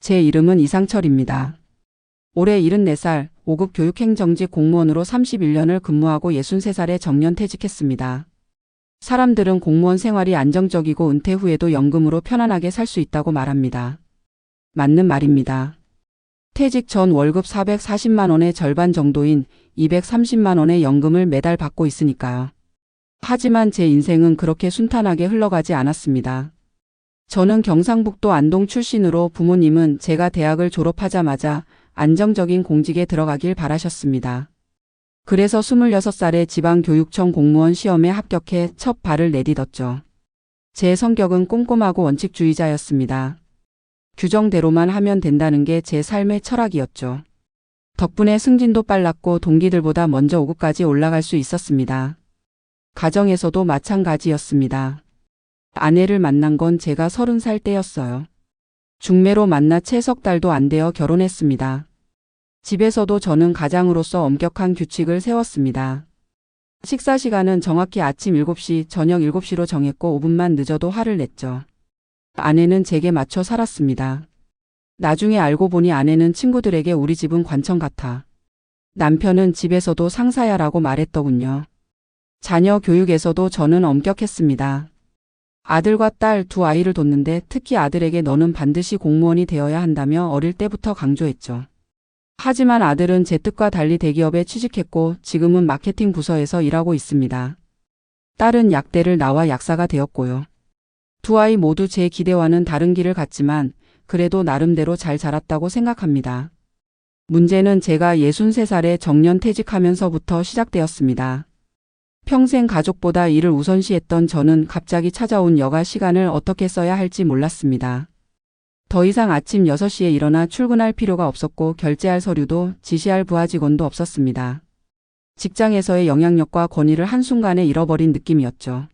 제 이름은 이상철입니다. 올해 74살 5급 교육행정직 공무원으로 31년을 근무하고 63살에 정년 퇴직했습니다. 사람들은 공무원 생활이 안정적이고 은퇴 후에도 연금으로 편안하게 살 수 있다고 말합니다. 맞는 말입니다. 퇴직 전 월급 440만 원의 절반 정도인 230만 원의 연금을 매달 받고 있으니까요. 하지만 제 인생은 그렇게 순탄하게 흘러가지 않았습니다. 저는 경상북도 안동 출신으로 부모님은 제가 대학을 졸업하자마자 안정적인 공직에 들어가길 바라셨습니다. 그래서 26살에 지방교육청 공무원 시험에 합격해 첫 발을 내딛었죠. 제 성격은 꼼꼼하고 원칙주의자였습니다. 규정대로만 하면 된다는 게 제 삶의 철학이었죠. 덕분에 승진도 빨랐고 동기들보다 먼저 5급까지 올라갈 수 있었습니다. 가정에서도 마찬가지였습니다. 아내를 만난 건 제가 30살 때였어요. 중매로 만나 채 석 달도 안 되어 결혼했습니다. 집에서도 저는 가장으로서 엄격한 규칙을 세웠습니다. 식사 시간은 정확히 아침 7시, 저녁 7시로 정했고 5분만 늦어도 화를 냈죠. 아내는 제게 맞춰 살았습니다. 나중에 알고 보니 아내는 친구들에게 우리 집은 관청 같아. 남편은 집에서도 상사야라고 말했더군요. 자녀 교육에서도 저는 엄격했습니다. 아들과 딸 두 아이를 뒀는데 특히 아들에게 너는 반드시 공무원이 되어야 한다며 어릴 때부터 강조했죠. 하지만 아들은 제 뜻과 달리 대기업에 취직했고 지금은 마케팅 부서에서 일하고 있습니다. 딸은 약대를 나와 약사가 되었고요. 두 아이 모두 제 기대와는 다른 길을 갔지만 그래도 나름대로 잘 자랐다고 생각합니다. 문제는 제가 63살에 정년 퇴직하면서부터 시작되었습니다. 평생 가족보다 일을 우선시했던 저는 갑자기 찾아온 여가 시간을 어떻게 써야 할지 몰랐습니다. 더 이상 아침 6시에 일어나 출근할 필요가 없었고 결제할 서류도 지시할 부하 직원도 없었습니다. 직장에서의 영향력과 권위를 한순간에 잃어버린 느낌이었죠.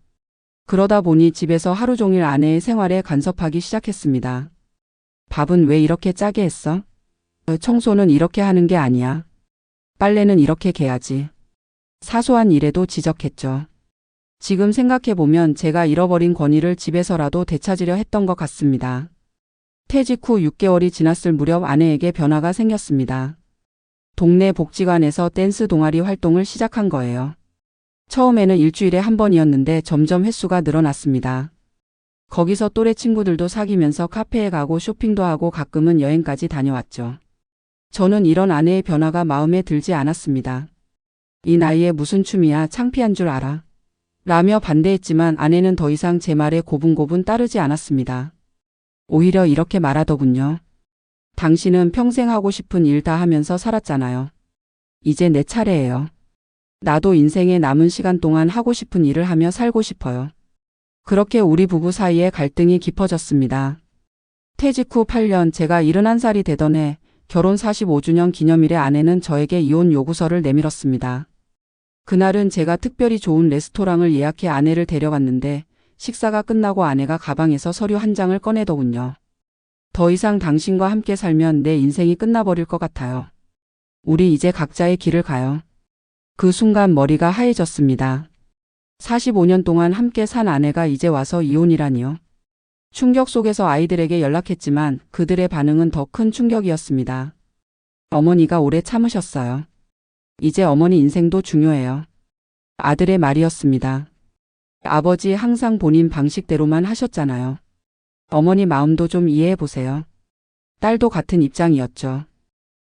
그러다 보니 집에서 하루 종일 아내의 생활에 간섭하기 시작했습니다. 밥은 왜 이렇게 짜게 했어? 청소는 이렇게 하는 게 아니야. 빨래는 이렇게 개야지. 사소한 일에도 지적했죠. 지금 생각해보면 제가 잃어버린 권위를 집에서라도 되찾으려 했던 것 같습니다. 퇴직 후 6개월이 지났을 무렵 아내에게 변화가 생겼습니다. 동네 복지관에서 댄스 동아리 활동을 시작한 거예요. 처음에는 일주일에 한 번이었는데 점점 횟수가 늘어났습니다. 거기서 또래 친구들도 사귀면서 카페에 가고 쇼핑도 하고 가끔은 여행까지 다녀왔죠. 저는 이런 아내의 변화가 마음에 들지 않았습니다. 이 나이에 무슨 춤이야 창피한 줄 알아. 라며 반대했지만 아내는 더 이상 제 말에 고분고분 따르지 않았습니다. 오히려 이렇게 말하더군요. 당신은 평생 하고 싶은 일 다 하면서 살았잖아요. 이제 내 차례예요. 나도 인생의 남은 시간 동안 하고 싶은 일을 하며 살고 싶어요. 그렇게 우리 부부 사이에 갈등이 깊어졌습니다. 퇴직 후 8년 제가 71살이 되던 해 결혼 45주년 기념일에 아내는 저에게 이혼 요구서를 내밀었습니다. 그날은 제가 특별히 좋은 레스토랑을 예약해 아내를 데려갔는데 식사가 끝나고 아내가 가방에서 서류 한 장을 꺼내더군요. 더 이상 당신과 함께 살면 내 인생이 끝나버릴 것 같아요. 우리 이제 각자의 길을 가요. 그 순간 머리가 하얘졌습니다. 45년 동안 함께 산 아내가 이제 와서 이혼이라니요. 충격 속에서 아이들에게 연락했지만 그들의 반응은 더 큰 충격이었습니다. 어머니가 오래 참으셨어요. 이제 어머니 인생도 중요해요. 아들의 말이었습니다. 아버지 항상 본인 방식대로만 하셨잖아요. 어머니 마음도 좀 이해해 보세요. 딸도 같은 입장이었죠.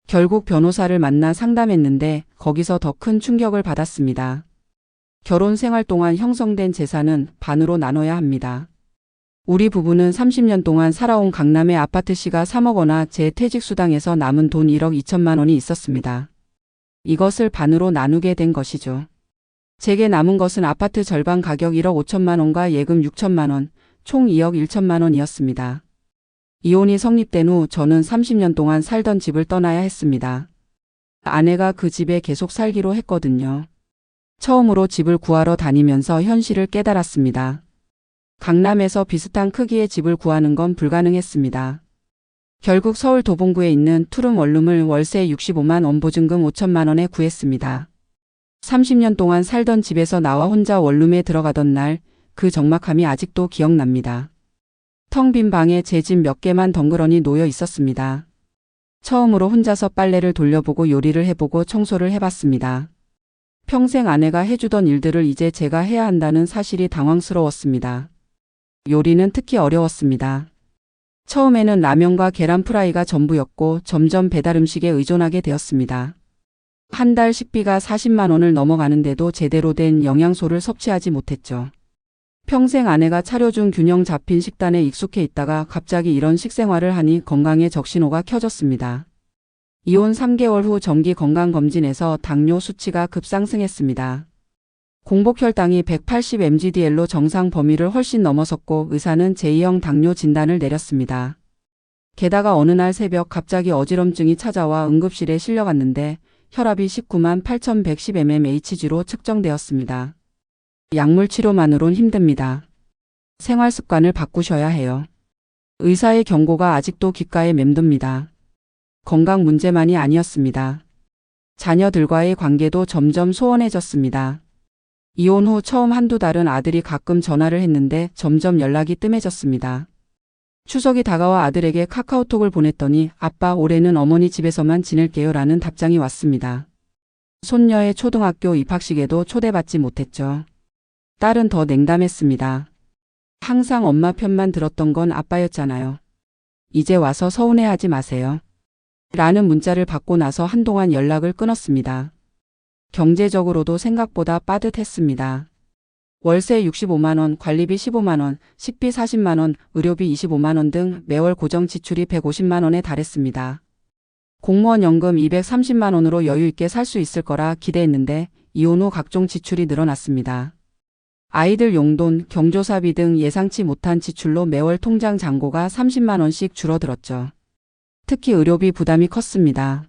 결국 변호사를 만나 상담했는데 거기서 더 큰 충격을 받았습니다. 결혼 생활 동안 형성된 재산은 반으로 나눠야 합니다. 우리 부부는 30년 동안 살아온 강남의 아파트 시가 3억 원화 제 퇴직 수당에서 남은 돈 1억 2천만 원이 있었습니다. 이것을 반으로 나누게 된 것이죠. 제게 남은 것은 아파트 절반 가격 1억 5천만 원과 예금 6천만 원, 총 2억 1천만 원이었습니다. 이혼이 성립된 후 저는 30년 동안 살던 집을 떠나야 했습니다. 아내가 그 집에 계속 살기로 했거든요. 처음으로 집을 구하러 다니면서 현실을 깨달았습니다. 강남에서 비슷한 크기의 집을 구하는 건 불가능했습니다. 결국 서울 도봉구에 있는 투룸 원룸을 월세 65만 원 보증금 5천만 원에 구했습니다. 30년 동안 살던 집에서 나와 혼자 원룸에 들어가던 날 그 적막함이 아직도 기억납니다. 텅 빈 방에 제 집 몇 개만 덩그러니 놓여 있었습니다. 처음으로 혼자서 빨래를 돌려보고 요리를 해보고 청소를 해봤습니다. 평생 아내가 해주던 일들을 이제 제가 해야 한다는 사실이 당황스러웠습니다. 요리는 특히 어려웠습니다. 처음에는 라면과 계란 프라이가 전부였고 점점 배달 음식에 의존하게 되었습니다. 한 달 식비가 40만 원을 넘어가는데도 제대로 된 영양소를 섭취하지 못했죠. 평생 아내가 차려준 균형 잡힌 식단에 익숙해 있다가 갑자기 이런 식생활을 하니 건강에 적신호가 켜졌습니다. 이혼 3개월 후 정기 건강검진에서 당뇨 수치가 급상승했습니다. 공복 혈당이 180mgdl로 정상 범위를 훨씬 넘어섰고 의사는 제2형 당뇨 진단을 내렸습니다. 게다가 어느 날 새벽 갑자기 어지럼증이 찾아와 응급실에 실려갔는데 혈압이 19만 8110mmHg로 측정되었습니다. 약물 치료만으론 힘듭니다. 생활 습관을 바꾸셔야 해요. 의사의 경고가 아직도 귓가에 맴돕니다. 건강 문제만이 아니었습니다. 자녀들과의 관계도 점점 소원해졌습니다. 이혼 후 처음 한두 달은 아들이 가끔 전화를 했는데 점점 연락이 뜸해졌습니다. 추석이 다가와 아들에게 카카오톡을 보냈더니 아빠 올해는 어머니 집에서만 지낼게요 라는 답장이 왔습니다. 손녀의 초등학교 입학식에도 초대받지 못했죠. 딸은 더 냉담했습니다. 항상 엄마 편만 들었던 건 아빠였잖아요. 이제 와서 서운해하지 마세요. 라는 문자를 받고 나서 한동안 연락을 끊었습니다. 경제적으로도 생각보다 빠듯했습니다. 월세 65만원, 관리비 15만원, 식비 40만원, 의료비 25만원 등 매월 고정 지출이 150만원에 달했습니다. 공무원 연금 230만원으로 여유있게 살 수 있을 거라 기대했는데 이혼 후 각종 지출이 늘어났습니다. 아이들 용돈, 경조사비 등 예상치 못한 지출로 매월 통장 잔고가 30만원씩 줄어들었죠. 특히 의료비 부담이 컸습니다.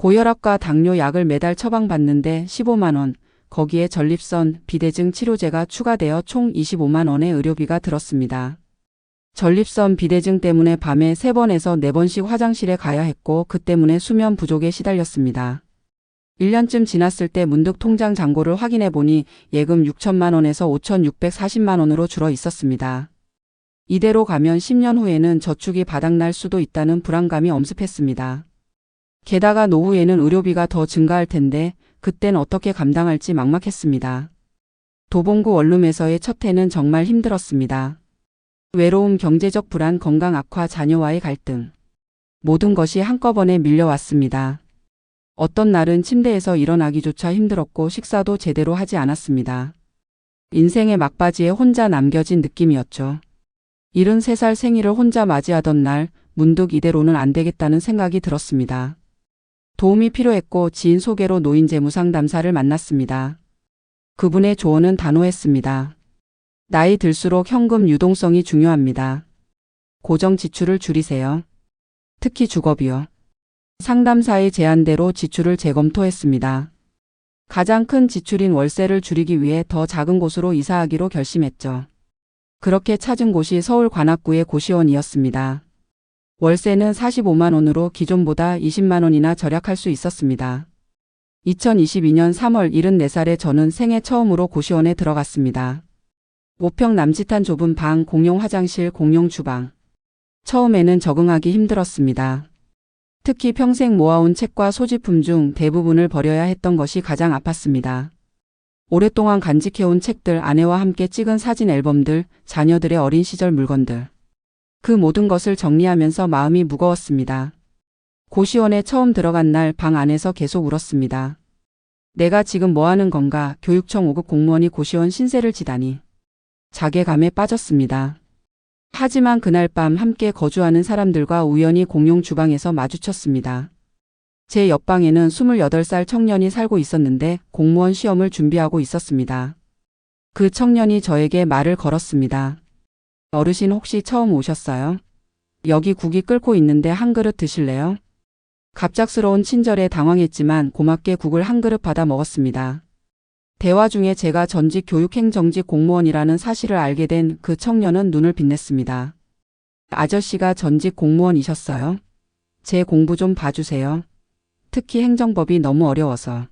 고혈압과 당뇨 약을 매달 처방받는데 15만원, 거기에 전립선, 비대증 치료제가 추가되어 총 25만원의 의료비가 들었습니다. 전립선 비대증 때문에 밤에 3번에서 4번씩 화장실에 가야 했고 그 때문에 수면 부족에 시달렸습니다. 1년쯤 지났을 때 문득 통장 잔고를 확인해 보니 예금 6천만 원에서 5,640만 원으로 줄어 있었습니다. 이대로 가면 10년 후에는 저축이 바닥날 수도 있다는 불안감이 엄습했습니다. 게다가 노후에는 의료비가 더 증가할 텐데 그땐 어떻게 감당할지 막막했습니다. 도봉구 원룸에서의 첫 해는 정말 힘들었습니다. 외로움, 경제적 불안, 건강 악화, 자녀와의 갈등. 모든 것이 한꺼번에 밀려왔습니다. 어떤 날은 침대에서 일어나기조차 힘들었고 식사도 제대로 하지 않았습니다. 인생의 막바지에 혼자 남겨진 느낌이었죠. 73살 생일을 혼자 맞이하던 날 문득 이대로는 안 되겠다는 생각이 들었습니다. 도움이 필요했고 지인 소개로 노인 재무 상담사를 만났습니다. 그분의 조언은 단호했습니다. 나이 들수록 현금 유동성이 중요합니다. 고정 지출을 줄이세요. 특히 주거비요. 상담사의 제안대로 지출을 재검토했습니다. 가장 큰 지출인 월세를 줄이기 위해 더 작은 곳으로 이사하기로 결심했죠. 그렇게 찾은 곳이 서울 관악구의 고시원이었습니다. 월세는 45만 원으로 기존보다 20만 원이나 절약할 수 있었습니다. 2022년 3월 74살에 저는 생애 처음으로 고시원에 들어갔습니다. 5평 남짓한 좁은 방, 공용 화장실, 공용 주방. 처음에는 적응하기 힘들었습니다. 특히 평생 모아온 책과 소지품 중 대부분을 버려야 했던 것이 가장 아팠습니다. 오랫동안 간직해온 책들, 아내와 함께 찍은 사진 앨범들, 자녀들의 어린 시절 물건들. 그 모든 것을 정리하면서 마음이 무거웠습니다. 고시원에 처음 들어간 날 방 안에서 계속 울었습니다. 내가 지금 뭐 하는 건가 교육청 5급 공무원이 고시원 신세를 지다니. 자괴감에 빠졌습니다. 하지만 그날 밤 함께 거주하는 사람들과 우연히 공용 주방에서 마주쳤습니다. 제 옆방에는 28살 청년이 살고 있었는데 공무원 시험을 준비하고 있었습니다. 그 청년이 저에게 말을 걸었습니다. 어르신 혹시 처음 오셨어요? 여기 국이 끓고 있는데 한 그릇 드실래요? 갑작스러운 친절에 당황했지만 고맙게 국을 한 그릇 받아 먹었습니다. 대화 중에 제가 전직 교육행정직 공무원이라는 사실을 알게 된 그 청년은 눈을 빛냈습니다. 아저씨가 전직 공무원이셨어요? 제 공부 좀 봐주세요. 특히 행정법이 너무 어려워서.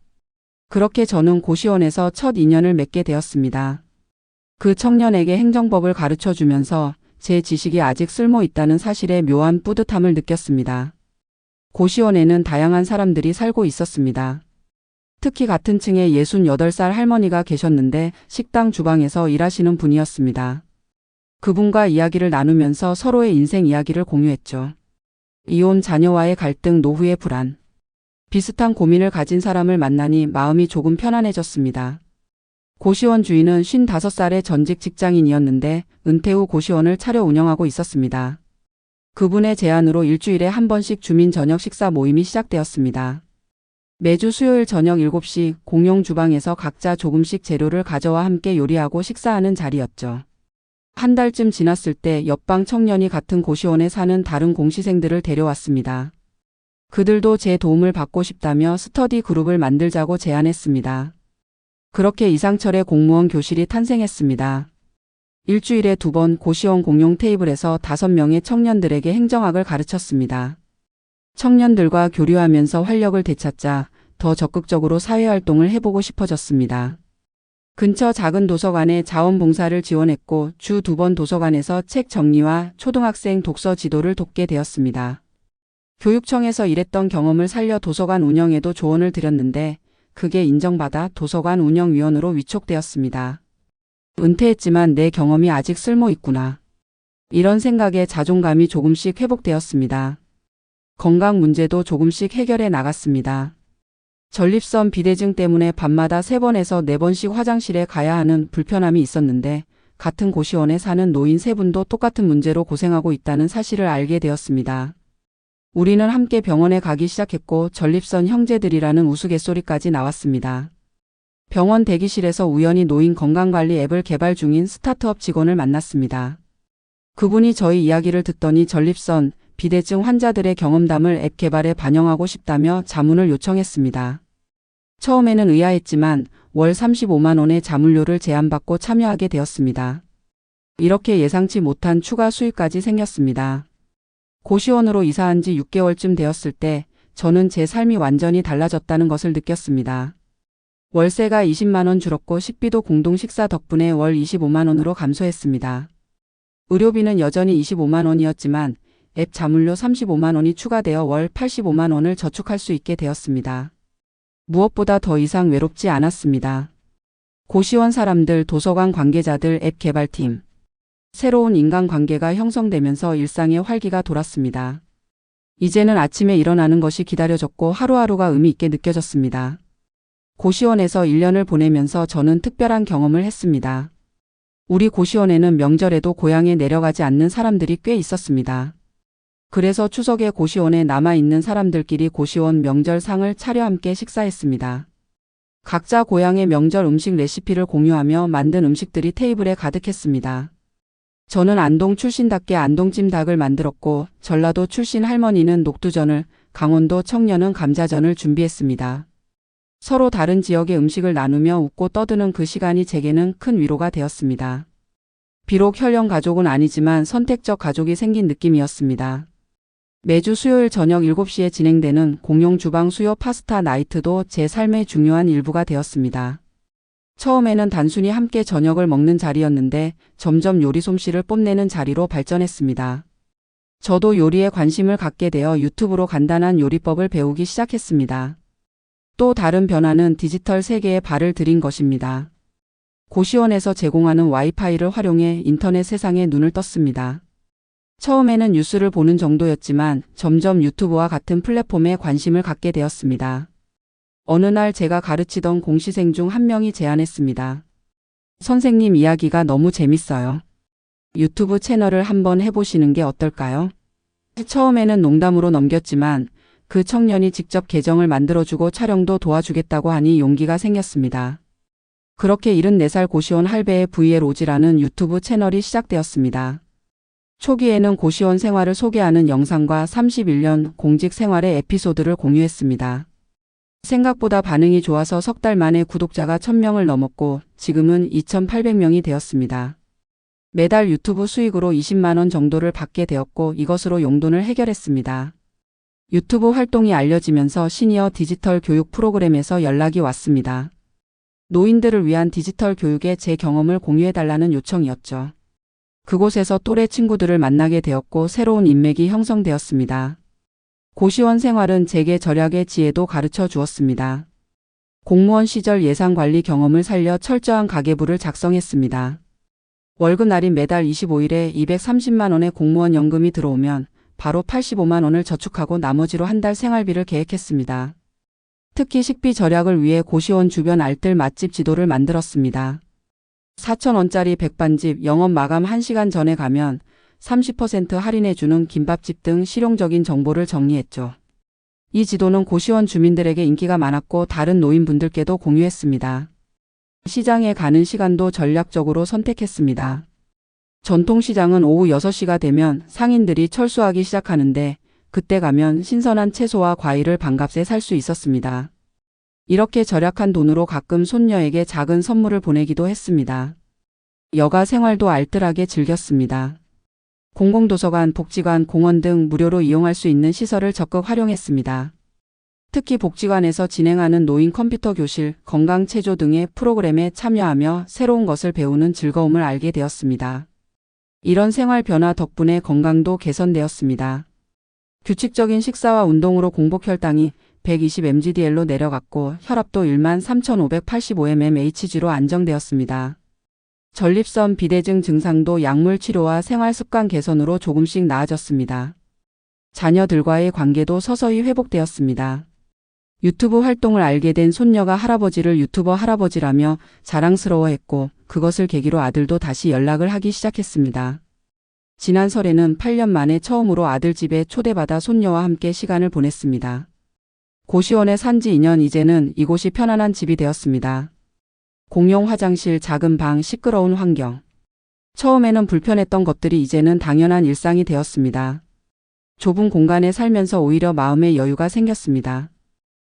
그렇게 저는 고시원에서 첫 인연을 맺게 되었습니다. 그 청년에게 행정법을 가르쳐 주면서 제 지식이 아직 쓸모 있다는 사실에 묘한 뿌듯함을 느꼈습니다. 고시원에는 다양한 사람들이 살고 있었습니다. 특히 같은 층에 68살 할머니가 계셨는데 식당 주방에서 일하시는 분이었습니다. 그분과 이야기를 나누면서 서로의 인생 이야기를 공유했죠. 이혼 자녀와의 갈등, 노후의 불안. 비슷한 고민을 가진 사람을 만나니 마음이 조금 편안해졌습니다. 고시원 주인은 55살의 전직 직장인이었는데 은퇴 후 고시원을 차려 운영하고 있었습니다. 그분의 제안으로 일주일에 한 번씩 주민 저녁 식사 모임이 시작되었습니다. 매주 수요일 저녁 7시 공용 주방에서 각자 조금씩 재료를 가져와 함께 요리하고 식사하는 자리였죠. 한 달쯤 지났을 때 옆방 청년이 같은 고시원에 사는 다른 공시생들을 데려왔습니다. 그들도 제 도움을 받고 싶다며 스터디 그룹을 만들자고 제안했습니다. 그렇게 이상철의 공무원 교실이 탄생했습니다. 일주일에 두 번 고시원 공용 테이블에서 다섯 명의 청년들에게 행정학을 가르쳤습니다. 청년들과 교류하면서 활력을 되찾자 더 적극적으로 사회활동을 해보고 싶어졌습니다. 근처 작은 도서관에 자원봉사를 지원했고 주 두 번 도서관에서 책 정리와 초등학생 독서 지도를 돕게 되었습니다. 교육청에서 일했던 경험을 살려 도서관 운영에도 조언을 드렸는데 그게 인정받아 도서관 운영위원으로 위촉되었습니다. 은퇴했지만 내 경험이 아직 쓸모 있구나. 이런 생각에 자존감이 조금씩 회복되었습니다. 건강 문제도 조금씩 해결해 나갔습니다. 전립선 비대증 때문에 밤마다 3번에서 4번씩 화장실에 가야 하는 불편함이 있었는데 같은 고시원에 사는 노인 3분도 똑같은 문제로 고생하고 있다는 사실을 알게 되었습니다. 우리는 함께 병원에 가기 시작했고 전립선 형제들이라는 우스갯소리까지 나왔습니다. 병원 대기실에서 우연히 노인 건강관리 앱을 개발 중인 스타트업 직원을 만났습니다. 그분이 저희 이야기를 듣더니 전립선, 비대증 환자들의 경험담을 앱 개발에 반영하고 싶다며 자문을 요청했습니다. 처음에는 의아했지만 월 35만 원의 자문료를 제안받고 참여하게 되었습니다. 이렇게 예상치 못한 추가 수익까지 생겼습니다. 고시원으로 이사한 지 6개월쯤 되었을 때 저는 제 삶이 완전히 달라졌다는 것을 느꼈습니다. 월세가 20만 원 줄었고 식비도 공동 식사 덕분에 월 25만 원으로 감소했습니다. 의료비는 여전히 25만 원이었지만 앱 자물료 35만 원이 추가되어 월 85만 원을 저축할 수 있게 되었습니다. 무엇보다 더 이상 외롭지 않았습니다. 고시원 사람들, 도서관 관계자들, 앱 개발팀. 새로운 인간관계가 형성되면서 일상의 활기가 돌았습니다. 이제는 아침에 일어나는 것이 기다려졌고 하루하루가 의미 있게 느껴졌습니다. 고시원에서 1년을 보내면서 저는 특별한 경험을 했습니다. 우리 고시원에는 명절에도 고향에 내려가지 않는 사람들이 꽤 있었습니다. 그래서 추석에 고시원에 남아있는 사람들끼리 고시원 명절상을 차려 함께 식사했습니다. 각자 고향의 명절 음식 레시피를 공유하며 만든 음식들이 테이블에 가득했습니다. 저는 안동 출신답게 안동찜 닭을 만들었고 전라도 출신 할머니는 녹두전을, 강원도 청년은 감자전을 준비했습니다. 서로 다른 지역의 음식을 나누며 웃고 떠드는 그 시간이 제게는 큰 위로가 되었습니다. 비록 혈연 가족은 아니지만 선택적 가족이 생긴 느낌이었습니다. 매주 수요일 저녁 7시에 진행되는 공용 주방 수요 파스타 나이트도 제 삶의 중요한 일부가 되었습니다. 처음에는 단순히 함께 저녁을 먹는 자리였는데 점점 요리 솜씨를 뽐내는 자리로 발전했습니다. 저도 요리에 관심을 갖게 되어 유튜브로 간단한 요리법을 배우기 시작했습니다. 또 다른 변화는 디지털 세계에 발을 들인 것입니다. 고시원에서 제공하는 와이파이를 활용해 인터넷 세상에 눈을 떴습니다. 처음에는 뉴스를 보는 정도였지만 점점 유튜브와 같은 플랫폼에 관심을 갖게 되었습니다. 어느 날 제가 가르치던 공시생 중 한 명이 제안했습니다. 선생님 이야기가 너무 재밌어요. 유튜브 채널을 한번 해보시는 게 어떨까요? 처음에는 농담으로 넘겼지만 그 청년이 직접 계정을 만들어주고 촬영도 도와주겠다고 하니 용기가 생겼습니다. 그렇게 74살 고시원 할배의 VL 오지라는 유튜브 채널이 시작되었습니다. 초기에는 고시원 생활을 소개하는 영상과 31년 공직 생활의 에피소드를 공유했습니다. 생각보다 반응이 좋아서 석 달 만에 구독자가 1000명을 넘었고 지금은 2800명이 되었습니다. 매달 유튜브 수익으로 20만원 정도를 받게 되었고 이것으로 용돈을 해결했습니다. 유튜브 활동이 알려지면서 시니어 디지털 교육 프로그램에서 연락이 왔습니다. 노인들을 위한 디지털 교육에 제 경험을 공유해달라는 요청이었죠. 그곳에서 또래 친구들을 만나게 되었고 새로운 인맥이 형성되었습니다. 고시원 생활은 제게 절약의 지혜도 가르쳐 주었습니다. 공무원 시절 예산 관리 경험을 살려 철저한 가계부를 작성했습니다. 월급날인 매달 25일에 230만 원의 공무원 연금이 들어오면 바로 85만 원을 저축하고 나머지로 한 달 생활비를 계획했습니다. 특히 식비 절약을 위해 고시원 주변 알뜰 맛집 지도를 만들었습니다. 4,000원짜리 백반집 영업 마감 1시간 전에 가면 30% 할인해주는 김밥집 등 실용적인 정보를 정리했죠. 이 지도는 고시원 주민들에게 인기가 많았고 다른 노인분들께도 공유했습니다. 시장에 가는 시간도 전략적으로 선택했습니다. 전통시장은 오후 6시가 되면 상인들이 철수하기 시작하는데 그때 가면 신선한 채소와 과일을 반값에 살 수 있었습니다. 이렇게 절약한 돈으로 가끔 손녀에게 작은 선물을 보내기도 했습니다. 여가 생활도 알뜰하게 즐겼습니다. 공공도서관, 복지관, 공원 등 무료로 이용할 수 있는 시설을 적극 활용했습니다. 특히 복지관에서 진행하는 노인 컴퓨터 교실, 건강 체조 등의 프로그램에 참여하며 새로운 것을 배우는 즐거움을 알게 되었습니다. 이런 생활 변화 덕분에 건강도 개선되었습니다. 규칙적인 식사와 운동으로 공복 혈당이 120mgdl로 내려갔고 혈압도 1만 3,585mmHg로 안정되었습니다. 전립선 비대증 증상도 약물 치료와 생활 습관 개선으로 조금씩 나아졌습니다. 자녀들과의 관계도 서서히 회복되었습니다. 유튜브 활동을 알게 된 손녀가 할아버지를 유튜버 할아버지라며 자랑스러워했고 그것을 계기로 아들도 다시 연락을 하기 시작했습니다. 지난 설에는 8년 만에 처음으로 아들 집에 초대받아 손녀와 함께 시간을 보냈습니다. 고시원에 산 지 2년 이제는 이곳이 편안한 집이 되었습니다. 공용 화장실, 작은 방, 시끄러운 환경. 처음에는 불편했던 것들이 이제는 당연한 일상이 되었습니다. 좁은 공간에 살면서 오히려 마음의 여유가 생겼습니다.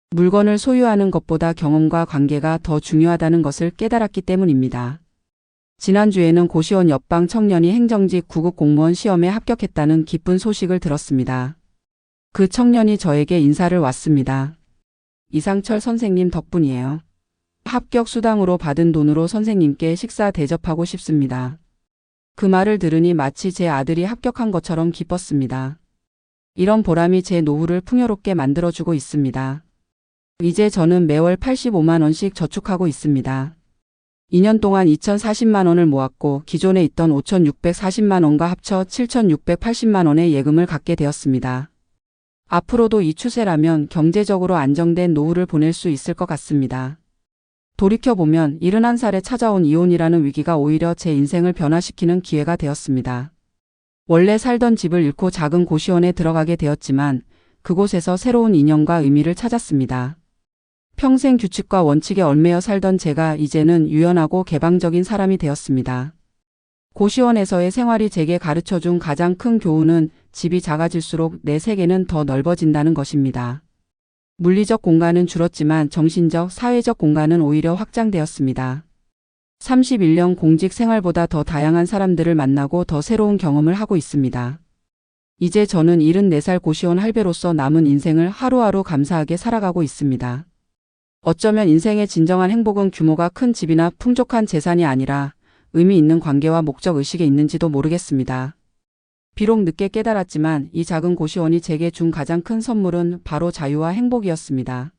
물건을 소유하는 것보다 경험과 관계가 더 중요하다는 것을 깨달았기 때문입니다. 지난주에는 고시원 옆방 청년이 행정직 9급 공무원 시험에 합격했다는 기쁜 소식을 들었습니다. 그 청년이 저에게 인사를 왔습니다. 이상철 선생님 덕분이에요. 합격 수당으로 받은 돈으로 선생님께 식사 대접하고 싶습니다. 그 말을 들으니 마치 제 아들이 합격한 것처럼 기뻤습니다. 이런 보람이 제 노후를 풍요롭게 만들어주고 있습니다. 이제 저는 매월 85만 원씩 저축하고 있습니다. 2년 동안 2,040만 원을 모았고 기존에 있던 5,640만 원과 합쳐 7,680만 원의 예금을 갖게 되었습니다. 앞으로도 이 추세라면 경제적으로 안정된 노후를 보낼 수 있을 것 같습니다. 돌이켜보면 71살에 찾아온 이혼이라는 위기가 오히려 제 인생을 변화시키는 기회가 되었습니다. 원래 살던 집을 잃고 작은 고시원에 들어가게 되었지만 그곳에서 새로운 인연과 의미를 찾았습니다. 평생 규칙과 원칙에 얽매여 살던 제가 이제는 유연하고 개방적인 사람이 되었습니다. 고시원에서의 생활이 제게 가르쳐준 가장 큰 교훈은 집이 작아질수록 내 세계는 더 넓어진다는 것입니다. 물리적 공간은 줄었지만 정신적, 사회적 공간은 오히려 확장되었습니다. 31년 공직 생활보다 더 다양한 사람들을 만나고 더 새로운 경험을 하고 있습니다. 이제 저는 74살 고시원 할배로서 남은 인생을 하루하루 감사하게 살아가고 있습니다. 어쩌면 인생의 진정한 행복은 규모가 큰 집이나 풍족한 재산이 아니라 의미 있는 관계와 목적 의식에 있는지도 모르겠습니다. 비록 늦게 깨달았지만 이 작은 고시원이 제게 준 가장 큰 선물은 바로 자유와 행복이었습니다.